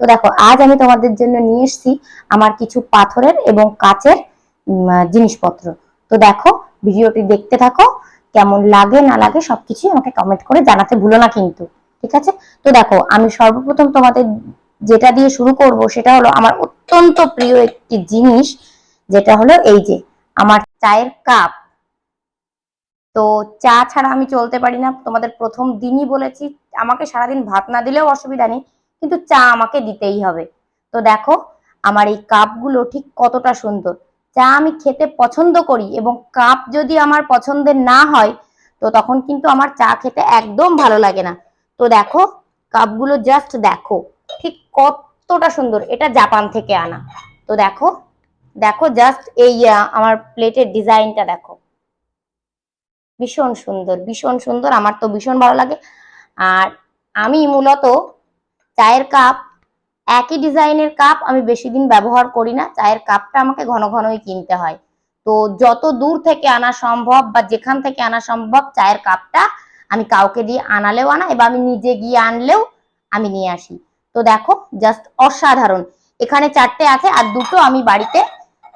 তো দেখো, আজ আমি তোমাদের জন্য নিয়ে এসেছি আমার কিছু পাথরের এবং কাচের জিনিসপত্র। তো দেখো, ভিডিওটি দেখতে থাকো, কেমন লাগে, না লাগে, সবকিছুই আমাকে কমেন্ট করে জানাতে ভুলো না কিন্তু, ঠিক আছে? তো দেখো, আমি সর্বপ্রথম তোমাদের যেটা দিয়ে শুরু করব সেটা হলো আমার অত্যন্ত প্রিয় একটি জিনিস, যেটা হলো এই যে, আমার চায়ের কাপ। তো চা ছাড়া আমি চলতে পারি না, তোমাদের প্রথম দিনই বলেছি, আমাকে সারাদিন ভাত না দিলেও অসুবিধা নেই কিন্তু চা আমাকে দিতেই হবে। তো দেখো, আমার এই কাপগুলো ঠিক কতটা সুন্দর। চা আমি খেতে পছন্দ করি এবং কাপ যদি আমার পছন্দের না হয়, তো তখন কিন্তু আমার চা খেতে একদম ভালো লাগে না। তো দেখো, কাপগুলো জাস্ট দেখো, ঠিক কতটা সুন্দর। এটা জাপান থেকে আনা। তো দেখো দেখো জাস্ট এই আমার প্লেটের ডিজাইনটা দেখো। ভীষণ সুন্দর ভীষণ সুন্দর। আমার তো ভীষণ ভালো লাগে। আর আমি মূলত চায়ের কাপ একই ডিজাইনের কাপ আমি বেশি দিন ব্যবহার করি না। চায়ের কাপটা আমাকে ঘন ঘনই কিনতে হয়। তো যত দূর থেকে আনা সম্ভব বা যেখান থেকে আনা সম্ভব চায়ের কাপটা আমি কাউকে দিয়ে আনালেও আনা এবার আমি নিজে গিয়ে আনলেও আমি নিয়ে আসি। তো দেখো জাস্ট অসাধারণ। এখানে চারটে আছে আর দুটো আমি বাড়িতে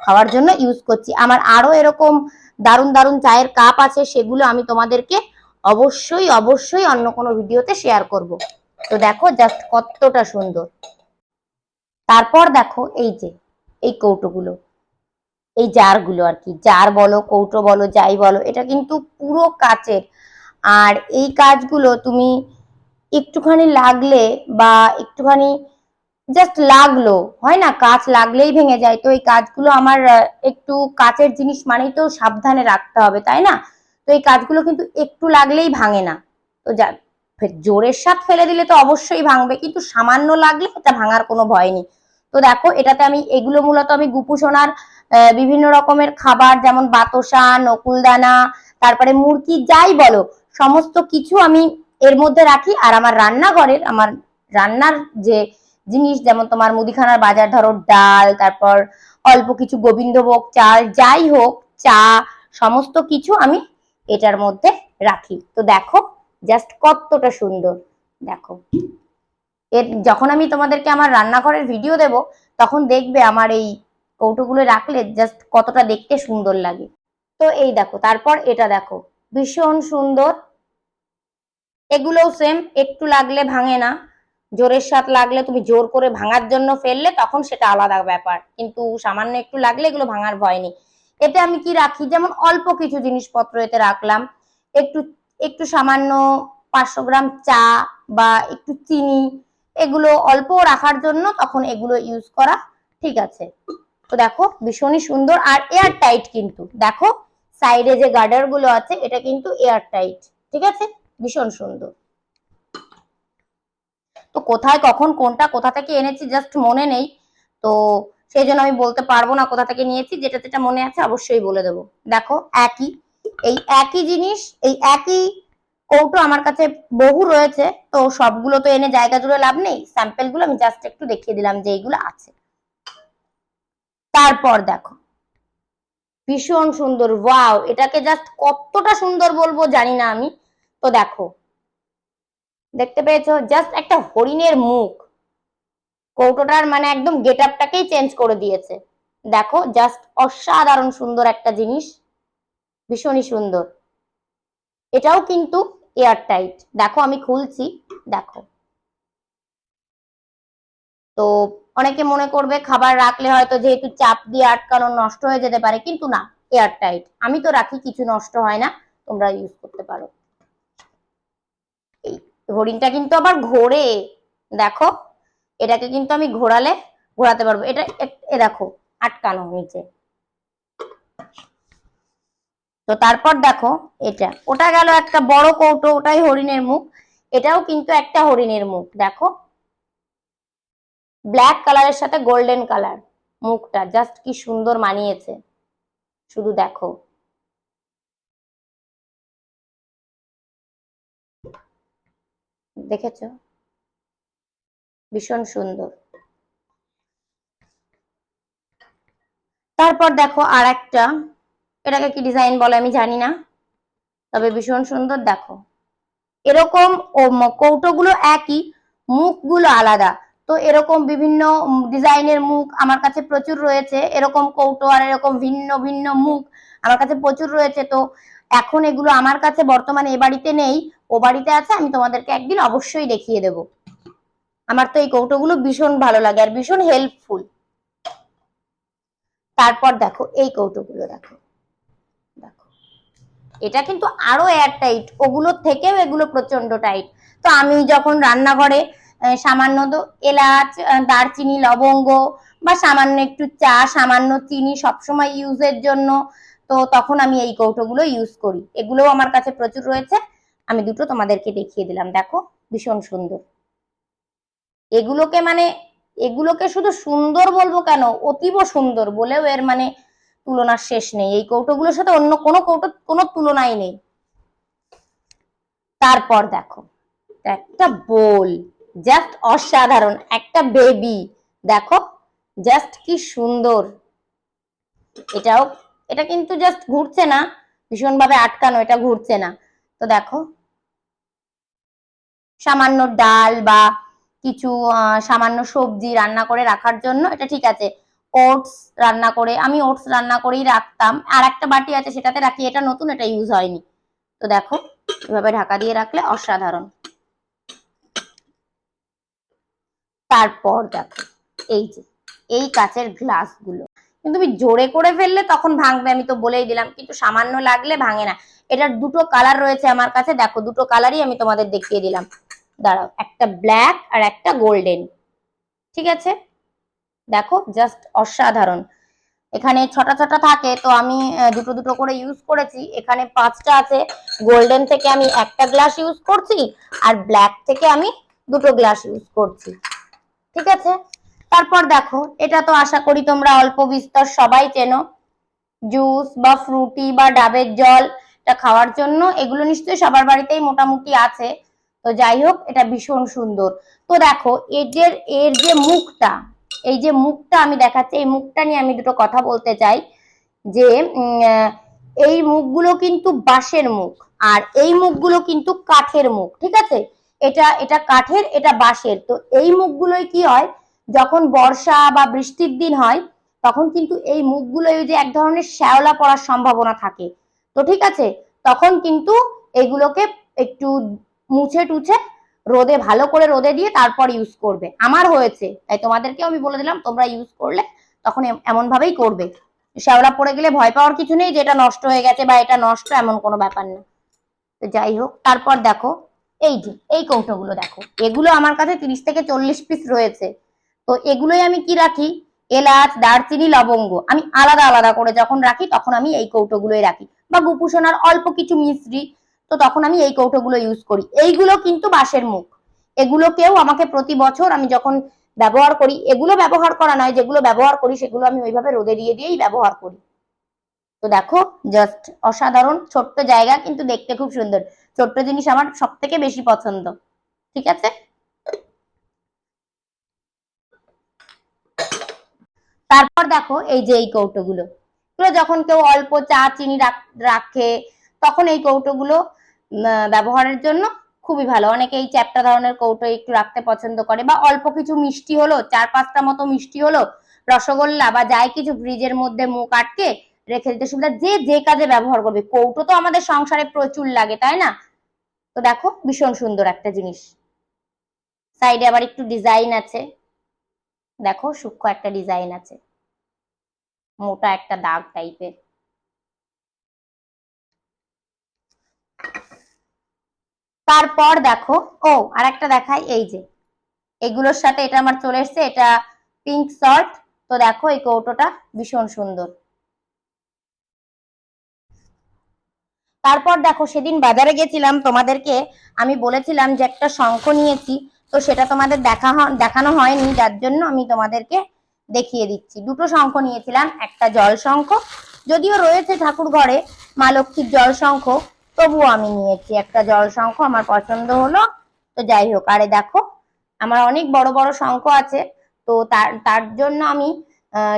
খাওয়ার জন্য ইউজ করছি। আমার আরও এরকম দারুণ দারুণ চায়ের কাপ আছে, সেগুলো আমি তোমাদেরকে অবশ্যই অবশ্যই অন্য কোনো ভিডিওতে শেয়ার করব। তো দেখো জাস্ট কতটা সুন্দর। তারপর দেখো এই যে, এই কৌটোগুলো। এই জারগুলো আর কি, জার বলো, কৌটো বলো, যাই বলো, এটা কিন্তু পুরো কাচের। আর এই কাজগুলো তুমি একটুখানি লাগলে বা একটুখানি জাস্ট লাগল, হয় না? কাজ লাগলেই ভেঙে যায়। তো এই কাজগুলো আমার একটু কাচের জিনিস মানেই তো সাবধানে রাখতে হবে, তাই না? তো এই কাজগুলো কিন্তু একটু লাগলেই ভাঙে না। তো যা জোরের সাথ ফেলে দিলে তো অবশ্যই ভাঙবে, কিন্তু সামান্য লাগলে এটা ভাঙার কোনো ভয় নেই। তো দেখো, এটাতে আমি, এগুলো মূলত আমি গুপুসোনার বিভিন্ন রকমের খাবার, যেমন বাতসা নকুলদানা, তারপরে মুরগি যাই বলো, সমস্ত কিছু আমি এর মধ্যে রাখি। আর আমার রান্নাঘরের, আমার রান্নার যে জিনিস, যেমন তোমার মুদিখানার বাজার, ধরো ডাল, তারপর অল্প কিছু গোবিন্দভোগ, চাল, যাই হোক, চা, সমস্ত কিছু আমি এটার মধ্যে রাখি। তো দেখো জাস্ট কতটা সুন্দর। দেখো। এর যখন আমি তোমাদেরকে আমার রান্নাঘরের ভিডিও দেব, তখন দেখবে আমার এই কৌটোগুলো রাখলে জাস্ট কতটা দেখতে সুন্দর লাগে। তো এই দেখো, তারপর এটা দেখো। ভীষণ সুন্দর। এগুলোও সেম একটু লাগলে ভাঙে না। জোরের সাথ লাগলে তুমি জোর করে ভাঙার জন্য ফেললে তখন সেটা আলাদা ব্যাপার। কিন্তু সামান্য একটু লাগলে এগুলো ভাঙার ভয় নেই। এতে আমি কি রাখি? যেমন অল্প কিছু জিনিসপত্র এতে রাখলাম। একটু একটু সামান্য পাঁচশো গ্রাম চা বা একটু চিনি, এগুলো অল্প রাখার জন্য তখন এগুলো ইউজ করা ঠিক আছে। তো দেখো, ভীষণই সুন্দর আর এয়ার টাইট কিন্তু। দেখো সাইডে যে গার্ডারগুলো আছে, এটা কিন্তু এয়ার টাইট ঠিক আছে? ভীষণ সুন্দর। তো কোথায়, কখন, কোনটা, কোথা থেকে এনেছি জাস্ট মনে নেই। তো সেই জন্য আমি বলতে পারব না কোথা থেকে নিয়েছি, যেটা যেটা মনে আছে অবশ্যই বলে দেবো। দেখো, একই। এই একই জিনিস, এই একই কৌটো আমার কাছে বহু রয়েছে, তো সবগুলো তো এনে জায়গা জুড়ে লাভ নেই। স্যাম্পেলগুলো আমি জাস্ট একটু দেখিয়ে দিলাম যে এইগুলো আছে। তারপর দেখো। ভীষণ সুন্দর ওয়াও এটাকে জাস্ট কতটা সুন্দর বলব জানি না আমি। তো দেখো, দেখতে পেয়েছ? জাস্ট একটা হরিণের মুখ। কৌটোটার মানে একদম গেট আপটাকেই চেঞ্জ করে দিয়েছে। দেখো জাস্ট অসাধারণ সুন্দর একটা জিনিস। ভীষণই সুন্দর। এটাও কিন্তু এয়ার টাইট দেখো, আমি খুলছি, দেখো। তো অনেকে মনে করবে খাবার রাখলে হয়তো যেহেতু চাপ দিয়ে আটকানো নষ্ট হয়ে যেতে পারে, কিন্তু না এয়ার টাইট আমি তো রাখি, কিছু নষ্ট হয় না, তোমরা ইউজ করতে পারো। এই হরিণটা কিন্তু আবার ঘোরে, দেখো। এটাকে কিন্তু আমি ঘোরালে, ঘোরাতে পারব। এটা এ- দেখো, আটকানো নিচে তো তারপর দেখো এটা, ওটা গেল একটা বড় কৌটো, ওটাই হরিণের মুখ, এটাও কিন্তু একটা হরিণের মুখ, দেখো। ব্ল্যাক কালারের সাথে গোল্ডেন কালার মুখটা জাস্ট কি সুন্দর মানিয়েছে, শুধু দেখো। দেখেছ? ভীষণ সুন্দর। তারপর দেখো আর একটা এটাকে কি ডিজাইন বলে আমি জানি না। তবে ভীষণ সুন্দর, দেখো। এরকম কৌটোগুলো একই, মুখগুলো আলাদা। তো এরকম বিভিন্ন ডিজাইনের মুখ আমার কাছে প্রচুর রয়েছে। এরকম কৌটো আর এরকম ভিন্ন ভিন্ন মুখ আমার কাছে প্রচুর রয়েছে। তো এখন এগুলো আমার কাছে বর্তমানে এ বাড়িতে নেই। ও বাড়িতে আছে, আমি তোমাদেরকে একদিন অবশ্যই দেখিয়ে দেব। আমার তো এই কৌটোগুলো ভীষণ ভালো লাগে আর ভীষণ হেল্পফুল তারপর দেখো, এই কৌটোগুলো দেখো। এটা কিন্তু আরও এয়ার টাইট ওগুলোর থেকেও এগুলো প্রচণ্ড টাইট তো আমি যখন রান্নাঘরে সামান্য তো এলাচ দারচিনি, লবঙ্গ বা সামান্য একটু চা, সামান্য চিনি সবসময় ইউজের জন্য, তো তখন আমি এই কৌটোগুলো ইউজ করি। এগুলোও আমার কাছে প্রচুর রয়েছে। আমি দুটো তোমাদেরকে দেখিয়ে দিলাম, দেখো, ভীষণ সুন্দর। এগুলোকে মানে এগুলোকে শুধু সুন্দর বলব কেন? অতীব সুন্দর বলেও এর মানে তুলনার শেষ নেই। এই কৌটোগুলোর সাথে অন্য কোনো কৌটো, কোনো তুলনাই নেই। তারপর দেখো, একটা বোল জাস্ট অসাধারণ, একটা বেবি দেখো জাস্ট কি সুন্দর। এটাও, এটা কিন্তু জাস্ট ঘুরছে না ভীষণ ভাবে আটকানো, এটা ঘুরছে না। তো দেখো, সামান্য ডাল বা কিছু সামান্য সবজি রান্না করে রাখার জন্য, এটা ঠিক আছে। ওটস রান্না করে, আমি ওটস রান্না করেই রাখতাম। আর একটা বাটি আছে, সেটাতে রাখি, এটা নতুন, এটা ইউজ হয়নি। তো দেখো, এভাবে ঢাকা দিয়ে রাখলে অসাধারণ। তারপর দেখো, এই যে, এই কাচের গ্লাসগুলো কিন্তু তুমি জোরে করে ফেললে তখন ভাঙবে, আমি তো বলেই দিলাম। কিন্তু সামান্য লাগলে ভাঙে না। এটার দুটো কালার রয়েছে আমার কাছে, দেখো, দুটো কালারই আমি তোমাদের দেখিয়ে দিলাম। দাঁড়াও, একটা ব্ল্যাক আর একটা গোল্ডেন ঠিক আছে? দেখো জাস্ট অসাধারণ। এখানে ছটা ছটা থাকে, তো আমি দুটো দুটো করে ইউজ করেছি। এখানে পাঁচটা আছে গোল্ডেন থেকে আমি একটা গ্লাস ইউজ করছি, আর ব্ল্যাক থেকে আমি দুটো গ্লাস ইউজ করছি। ঠিক আছে? তারপর দেখো, এটা তো আশা করি তোমরা অল্প বিস্তর সবাই চেনো। জুস বা ফ্রুটি বা ডাবের জল, এটা খাওয়ার জন্য এগুলো নিশ্চয়ই সবার বাড়িতেই মোটামুটি আছে। তো যাই হোক, এটা ভীষণ সুন্দর। তো দেখো এর এর যে মুখটা এই যে মুখটা আমি দেখাচ্ছি, এই মুখটা নিয়ে আমি দুটো কথা বলতে চাই। যে এই মুখগুলো কিন্তু বাঁশের মুখ, আর এই মুখগুলো কিন্তু কাঠের মুখ, ঠিক আছে? এটা এটা কাঠের, এটা বাঁশের। তো এই মুখগুলোই কি হয়? যখন বর্ষা বা বৃষ্টির দিন হয়, তখন কিন্তু এই মুখগুলো যে এক ধরনের শ্যাওলা পড়ার সম্ভাবনা থাকে। তো ঠিক আছে? তখন কিন্তু এগুলোকে একটু মুছে টুছে রোদে, ভালো করে রোদে দিয়ে তারপর ইউজ করবে। আমার হয়েছে, তাই তোমাদেরকেও আমি বলে দিলাম, তোমরা ইউজ করলে তখন এমন ভাবেই করবে। শ্যাওলা পড়ে গেলে ভয় পাওয়ার কিছু নেই যে এটা নষ্ট হয়ে গেছে বা এটা নষ্ট, এমন কোনো ব্যাপার না। তো যাই হোক, তারপর দেখো, এই যে, এই কৌটোগুলো দেখো, এগুলো আমার কাছে তিরিশ থেকে চল্লিশ পিস রয়েছে। তো এগুলোই আমি কি রাখি? এলাচ, দারচিনি, লবঙ্গ, আমি আলাদা আলাদা করে যখন রাখি তখন আমি এই কৌটোগুলোই রাখি। বা গুপুসোনার অল্প কিছু মিশ্রি তো তখন আমি এই কৌটোগুলো ইউজ করি। এইগুলো কিন্তু বাঁশের মুখ। এগুলোকেও আমাকে প্রতি বছর আমি যখন ব্যবহার করি, এগুলো ব্যবহার করা নয়, যেগুলো ব্যবহার করি সেগুলো আমি ওইভাবে রোদে দিয়ে দিয়েই ব্যবহার করি। তো দেখো জাস্ট অসাধারণ, ছোট্ট জায়গা কিন্তু দেখতে খুব সুন্দর। ছোট্ট জিনিস আমার সব থেকে বেশি পছন্দ। ঠিক আছে? তারপর দেখো, এই যে এই কৌটোগুলো। যখন কেউ অল্প চা, চিনি রাখ- তখন এই কৌটোগুলো ব্যবহারের জন্য খুবই ভালো। অনেকে এই চ্যাপ্টা ধরনের কৌটো একটু রাখতে পছন্দ করে বা অল্প কিছু মিষ্টি হলো, চার পাঁচটা মতো মিষ্টি হলো, রসগোল্লা বা যাই কিছু ফ্রিজের মধ্যে মুখ আটকে রেখে দিতে সুবিধা যে যে কাজে ব্যবহার করবে। কৌটো তো আমাদের সংসারে প্রচুর লাগে, তাই না? তো দেখো, ভীষণ সুন্দর একটা জিনিস। সাইডে আবার একটু ডিজাইন আছে। দেখো, সূক্ষ্ম একটা ডিজাইন আছে। মোটা একটা দাগ টাইপের তারপর দেখো, ও আর একটা দেখাই, এই যে, এগুলোর সাথে এটা আমার চলে এসছে, এটা পিঙ্ক শর্ট তো দেখো এই কৌটোটা ভীষণ সুন্দর। তারপর দেখো, সেদিন বাজারে গেছিলাম, তোমাদেরকে আমি বলেছিলাম যে একটা শঙ্খ নিয়েছি, তো সেটা তোমাদের দেখা দেখানো হয়নি, যার জন্য আমি তোমাদেরকে দেখিয়ে দিচ্ছি। দুটো শঙ্খ নিয়েছিলাম, একটা জল শঙ্খ যদিও রয়েছে ঠাকুর ঘরে মা লক্ষ্মীর জল শঙ্খ তবুও আমি নিয়েছি একটা জল শঙ্খ, আমার পছন্দ হলো। তো যাই হোক, আরে দেখো, আমার অনেক বড় বড় শঙ্খ আছে, তো তার তার জন্য আমি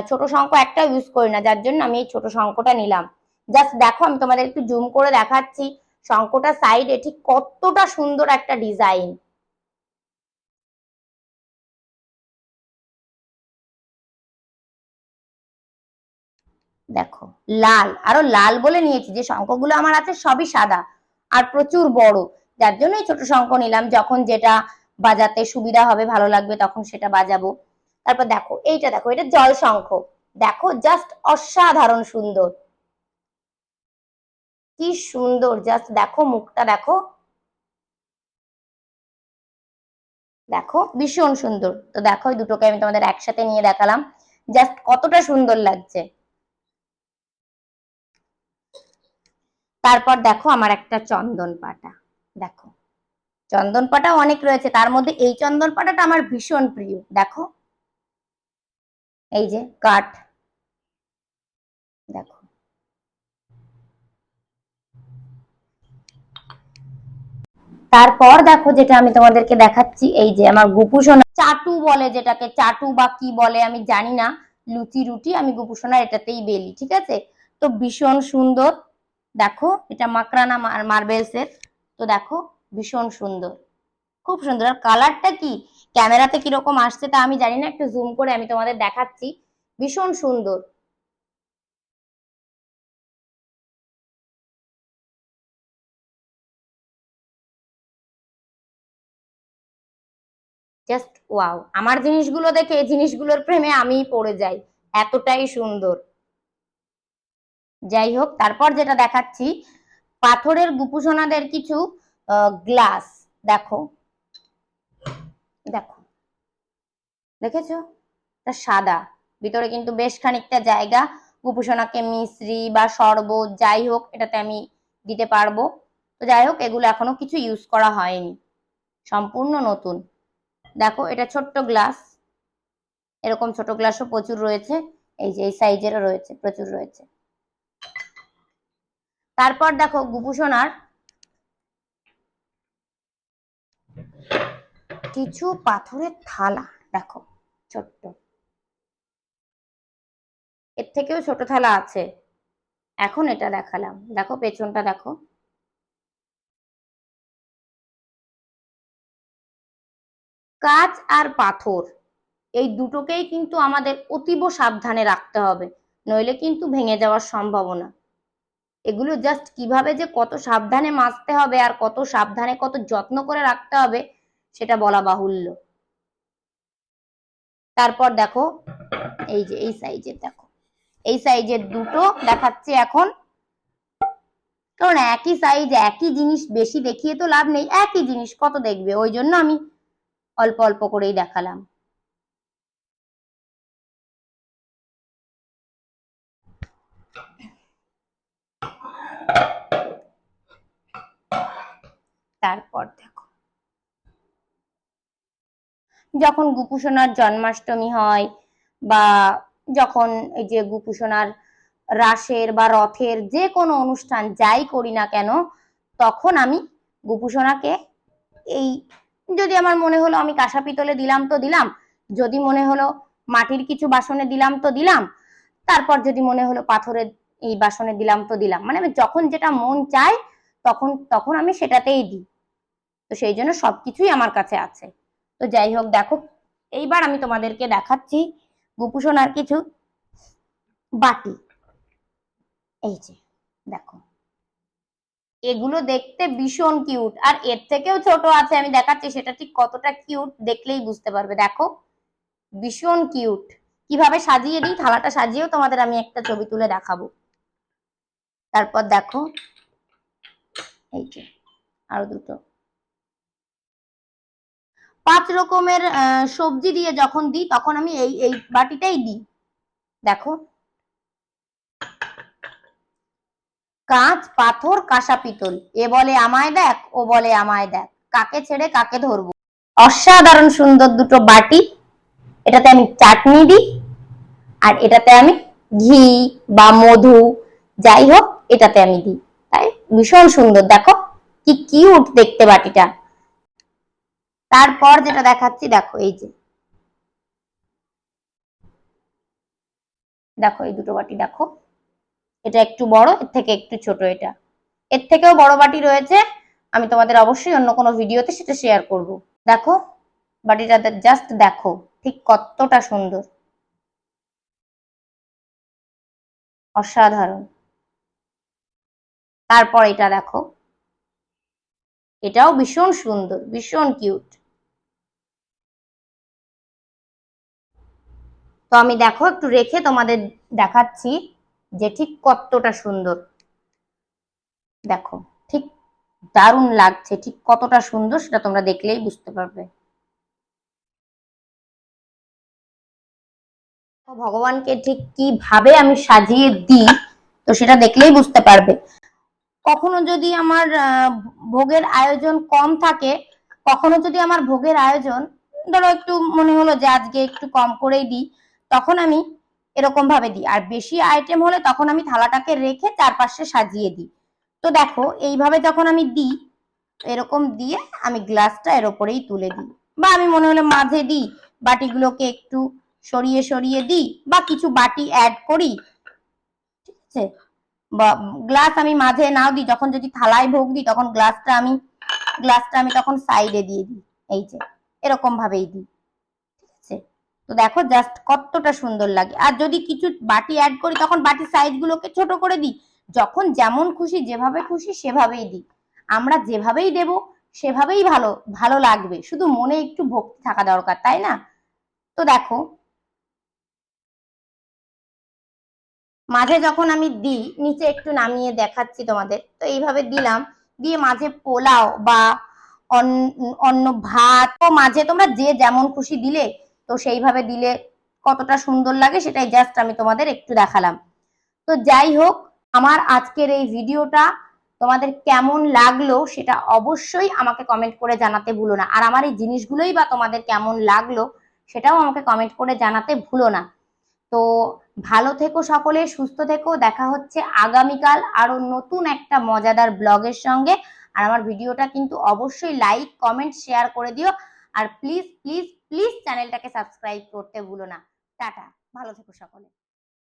ছোট শঙ্খ একটা ইউজ করি না, যার জন্য আমি এই ছোট শঙ্খটা নিলাম। জাস্ট দেখো, আমি তোমাদের একটু জুম করে দেখাচ্ছি শঙ্খটা সাইডে ঠিক কতটা সুন্দর একটা ডিজাইন দেখো, লাল। আরও লাল বলে নিয়েছি, যে শঙ্খগুলো আমার আছে সবই সাদা আর প্রচুর বড়। যার জন্য এই ছোট শঙ্খ নিলাম, যখন যেটা বাজাতে সুবিধা হবে, ভালো লাগবে, তখন সেটা বাজাবো। তারপর দেখো, এইটা দেখো, এটা জল শঙ্খ দেখো জাস্ট অসাধারণ সুন্দর। কি সুন্দর জাস্ট দেখো মুখটা, দেখো। দেখো, ভীষণ সুন্দর। তো দেখো দুটোকে আমি তোমাদের একসাথে নিয়ে দেখালাম। জাস্ট কতটা সুন্দর লাগছে। তারপর দেখো আমার একটা চন্দন পাটা। দেখো, চন্দন পাটা অনেক রয়েছে। তার মধ্যে এই চন্দন পাটাটা আমার ভীষণ প্রিয়। দেখো, এই যে কাঠ। দেখো। তারপর দেখো যেটা আমি তোমাদেরকে দেখাচ্ছি, এই যে আমার গুপুসোনা চাটু বলে যেটাকে, চাটু বা কি বলে আমি জানি না। লুচি রুটি আমি গুপুসোনা এটাতেই বেলি, ঠিক আছে? তো ভীষণ সুন্দর দেখো, এটা মাকরানা মার্বেলস এর। তো দেখো, ভীষণ সুন্দর। খুব সুন্দর। আর কালারটা কি? ক্যামেরাতে কীরকম আসছে তা আমি জানি না। একটু জুম করে আমি তোমাদের দেখাচ্ছি। ভীষণ সুন্দর। জাস্ট ওয়াও আমার জিনিসগুলো দেখে এই জিনিসগুলোর প্রেমে আমিই পড়ে যাই। এতটাই সুন্দর। যাই হোক তারপর যেটা দেখাচ্ছি, পাথরের গুপুসোনাদের কিছু গ্লাস। দেখো। দেখো। দেখেছ? এটা সাদা। ভিতরে কিন্তু বেশ খানিকটা জায়গা। গুপুসোনাকে মিশ্রি বা শরবত যাই হোক এটাতে আমি দিতে পারব। তো যাই হোক এগুলো এখনও কিছু ইউজ করা হয়নি। সম্পূর্ণ নতুন। দেখো, এটা ছোট্ট গ্লাস। এরকম ছোট গ্লাসও প্রচুর রয়েছে। এই যে, এই সাইজেরও রয়েছে, প্রচুর রয়েছে। তারপর দেখো গুপুসোনার কিছু পাথরের থালা, দেখো ছোট্ট। এর থেকেও ছোট থালা আছে। এখন এটা দেখালাম। দেখো পেছনটা দেখো। কাঁচ আর পাথর, এই দুটোকেই কিন্তু আমাদের অতীব সাবধানে রাখতে হবে, নইলে কিন্তু ভেঙে যাওয়ার সম্ভাবনা। এগুলো জাস্ট কীভাবে যে কত সাবধানে মাজতে হবে আর কত সাবধানে কত যত্ন করে রাখতে হবে, সেটা বলা বাহুল্য। তারপর দেখো, এই যে, এই সাইজের দেখো। এই সাইজের দুটো দেখাচ্ছে এখন। কারণ একই সাইজ একই জিনিস বেশি দেখিয়ে তো লাভ নেই, একই জিনিস কত দেখবে? ওই জন্য আমি অল্প অল্প করেই দেখালাম। তারপর দেখো। যখন গুপুসোনার জন্মাষ্টমী হয় বা যখন এই যে গুপুসোনার রাসের বা রথের যে কোনো অনুষ্ঠান যাই করি না কেন, তখন আমি গুপুসোনাকে এই যদি আমার মনে হলো আমি কাঁসা পিতলে দিলাম তো দিলাম, যদি মনে হলো মাটির কিছু বাসনে দিলাম তো দিলাম, তারপর যদি মনে হলো পাথরের এই বাসনে দিলাম তো দিলাম। মানে আমি যখন যেটা মন চায় তখন তখন আমি সেটাতেই দিই। তো সেই জন্য সবকিছুই আমার কাছে আছে। তো যাই হোক, দেখো, এইবার আমি তোমাদেরকে দেখাচ্ছি গুপুসোনার কিছু বাটি। এই যে, দেখো, এগুলো দেখতে ভীষণ কিউট, আর এর থেকেও ছোট আছে, আমি দেখাচ্ছি, সেটা ঠিক কতটা কিউট দেখলেই বুঝতে পারবে। দেখো, ভীষণ কিউট। কীভাবে সাজিয়ে দিই, থালাটা সাজিয়েও তোমাদের আমি একটা ছবি তুলে দেখাবো। তারপর দেখো, এই যে, আরও দুটো। পাঁচ রকমের সবজি দিয়ে যখন দিই, তখন আমি এই এই বাটিটাই দিই। দেখো। কাঁচ, পাথর, কাঁসা পিতল। এ বলে আমায় দেখ, ও বলে আমায় দেখ। কাকে ছেড়ে কাকে ধরবো? অসাধারণ সুন্দর দুটো বাটি। এটাতে আমি চাটনি দিই, আর এটাতে আমি ঘি বা মধু, যাই হোক, এটাতে আমি দিই। তাই ভীষণ সুন্দর। দেখো, কি কিউট দেখতে বাটিটা। তারপর যেটা দেখাচ্ছি, দেখো এই যে। দেখো এই দুটো বাটি, দেখো। এটা একটু বড়, এর থেকে একটু ছোট এটা। এর থেকেও বড় বাটি রয়েছে। আমি তোমাদের অবশ্যই অন্য কোনো ভিডিওতে সেটা শেয়ার করব। দেখো, বাটিটা জাস্ট দেখো, ঠিক কতটা সুন্দর। অসাধারণ। তারপর এটা দেখো। এটাও ভীষণ সুন্দর, ভীষণ কিউট তো আমি দেখো, একটু রেখে তোমাদের দেখাচ্ছি যে ঠিক কতটা সুন্দর। দেখো, ঠিক দারুণ লাগছে, ঠিক কতটা সুন্দর সেটা তোমরা দেখলেই বুঝতে পারবে। ভগবানকে ঠিক কীভাবে আমি সাজিয়ে দিই, তো সেটা দেখলেই বুঝতে পারবে। কখনো যদি আমার ভোগের আয়োজন কম থাকে, কখনো যদি আমার ভোগের আয়োজন, ধরো একটু মনে হলো যে আজকে একটু কম করেই দিই তখন আমি এরকম ভাবে দিই। আর বেশি আইটেম হলে তখন আমি থালাটাকে রেখে চারপাশে সাজিয়ে দিই। তো দেখো, এইভাবে যখন আমি দিই, এরকম দিয়ে আমি গ্লাসটা এর ওপরেই তুলে দিই। বা আমি মনে হলে মাঝে দিই, বাটিগুলোকে একটু সরিয়ে সরিয়ে দিই বা কিছু বাটি অ্যাড করি, ঠিক আছে? বা গ্লাস আমি মাঝে নাও দিই, যখন যদি থালায় ভোগ দিই, তখন গ্লাসটা আমি গ্লাসটা আমি তখন সাইডে দিয়ে দিই, এই যে, এরকম ভাবেই দিই। তো দেখো জাস্ট কতটা সুন্দর লাগে। আর যদি কিছু বাটি অ্যাড করি, তখন বাটির সাইজ গুলোকে ছোট করে দিই। যখন যেমন খুশি, যেভাবে খুশি, সেভাবেই দিই। আমরা যেভাবেই দেব, সেভাবেই ভালো ভালো লাগবে। শুধু মনে একটু ভক্তি থাকা দরকার, তাই না? তো দেখো, মাঝে যখন আমি দিই, নিচে একটু নামিয়ে দেখাচ্ছি তোমাদের। তো এইভাবে দিলাম। দিয়ে মাঝে পোলাও বা অন- অন্য ভাত, তো মাঝে তোমরা যে যেমন খুশি দিলে তো সেইভাবে দিলে কতটা সুন্দর লাগে সেটাই জাস্ট আমি তোমাদের একটু দেখালাম। তো যাই হোক, আমার আজকের এই ভিডিওটা তোমাদের কেমন লাগল সেটা অবশ্যই আমাকে কমেন্ট করে জানাতে ভুলো না। আর আমার এই জিনিসগুলোই বা তোমাদের কেমন লাগল সেটাও আমাকে কমেন্ট করে জানাতে ভুলো না। তো ভালো থেকো সকলে, সুস্থ থেকো, দেখা হচ্ছে আগামীকাল আরও নতুন একটা মজাদার ব্লগের সঙ্গে। আর আমার ভিডিওটা কিন্তু অবশ্যই লাইক কমেন্ট শেয়ার করে দিও। আর প্লিজ প্লিজ প্লিজ চ্যানেলটাকে সাবস্ক্রাইব করতে ভুলো না। টাটা ভালো থেকো সকলে।